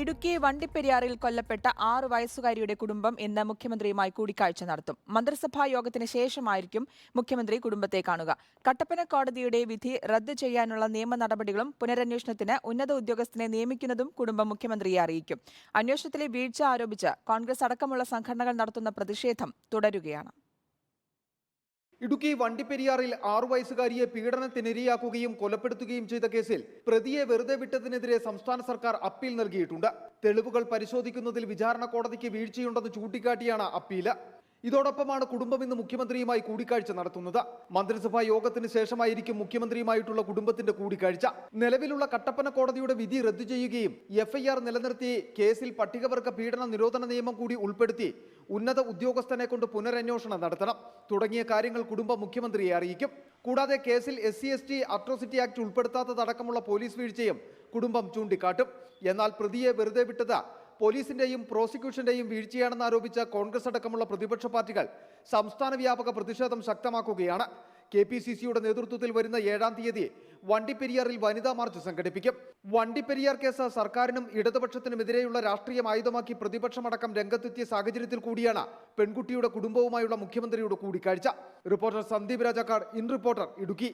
ഇടുക്കി വണ്ടിപ്പെരിയാറിൽ കൊല്ലപ്പെട്ട ആറ് വയസ്സുകാരിയുടെ കുടുംബം ഇന്ന് മുഖ്യമന്ത്രിയുമായി കൂടിക്കാഴ്ച നടത്തും. മന്ത്രിസഭാ യോഗത്തിന് ശേഷമായിരിക്കും മുഖ്യമന്ത്രി കുടുംബത്തെ കാണുക. കട്ടപ്പന കോടതിയുടെ വിധി റദ്ദു ചെയ്യാനുള്ള നിയമ നടപടികളും പുനരന്വേഷണത്തിന് ഉന്നത ഉദ്യോഗസ്ഥനെ നിയമിക്കുന്നതും കുടുംബം മുഖ്യമന്ത്രിയെ അറിയിക്കും. അന്വേഷണത്തിലെ വീഴ്ച ആരോപിച്ച് കോൺഗ്രസ് അടക്കമുള്ള സംഘടനകൾ നടത്തുന്ന പ്രതിഷേധം തുടരുകയാണ്. ഇടുക്കി വണ്ടിപ്പെരിയാറിൽ ആറു വയസ്സുകാരിയെ പീഡനത്തിനിരയാക്കുകയും കൊലപ്പെടുത്തുകയും ചെയ്ത കേസിൽ പ്രതിയെ വെറുതെ വിട്ടതിനെതിരെ സംസ്ഥാന സർക്കാർ അപ്പീൽ നൽകിയിട്ടുണ്ട്. തെളിവുകൾ പരിശോധിക്കുന്നതിൽ വിചാരണ കോടതിക്ക് വീഴ്ചയുണ്ടെന്ന് ചൂണ്ടിക്കാട്ടിയാണ് അപ്പീൽ. ഇതോടൊപ്പമാണ് കുടുംബം ഇന്ന് മുഖ്യമന്ത്രിയുമായി കൂടിക്കാഴ്ച നടത്തുന്നത്. മന്ത്രിസഭാ യോഗത്തിന് ശേഷമായിരിക്കും മുഖ്യമന്ത്രിയുമായിട്ടുള്ള കുടുംബത്തിന്റെ കൂടിക്കാഴ്ച. നിലവിലുള്ള കട്ടപ്പന കോടതിയുടെ വിധി റദ്ദു ചെയ്യുകയും എഫ്ഐആർ നിലനിർത്തി കേസിൽ പട്ടികവർഗ പീഡന നിരോധന നിയമം കൂടി ഉൾപ്പെടുത്തി ഉന്നത ഉദ്യോഗസ്ഥനെ കൊണ്ട് പുനരന്വേഷണം നടത്തണം. തുടങ്ങിയ കാര്യങ്ങൾ കുടുംബം മുഖ്യമന്ത്രിയെ അറിയിക്കും. കൂടാതെ കേസിൽ S C S T atrocity act ഉൾപ്പെടുത്താത്തതടക്കമുള്ള police വീഴ്ചയും കുടുംബം ചൂണ്ടിക്കാട്ടും. എന്നാൽ പ്രതിയെ വെറുതെ വിട്ടത് പോലീസിന്റെയും പ്രോസിക്യൂഷന്റെയും വീഴ്ചയാണെന്ന് ആരോപിച്ച കോൺഗ്രസ് അടക്കമുള്ള പ്രതിപക്ഷ പാർട്ടികൾ സംസ്ഥാന വ്യാപക പ്രതിഷേധം ശക്തമാക്കുകയാണ്. കെ പി സി സിയുടെ നേതൃത്വത്തിൽ വരുന്ന ഏഴാം തീയതി വണ്ടിപ്പെരിയാറിൽ വനിതാ മാർച്ച് സംഘടിപ്പിക്കും. വണ്ടിപ്പെരിയാർ കേസ് സർക്കാരിനും ഇടതുപക്ഷത്തിനുമെതിരെയുള്ള രാഷ്ട്രീയം ആയുധമാക്കി പ്രതിപക്ഷമടക്കം രംഗത്തെത്തിയ സാഹചര്യത്തിൽ കൂടിയാണ് പെൺകുട്ടിയുടെ കുടുംബവുമായുള്ള മുഖ്യമന്ത്രിയുടെ കൂടിക്കാഴ്ച. Reporter Sandeep Rajakkad in reporter Idukki.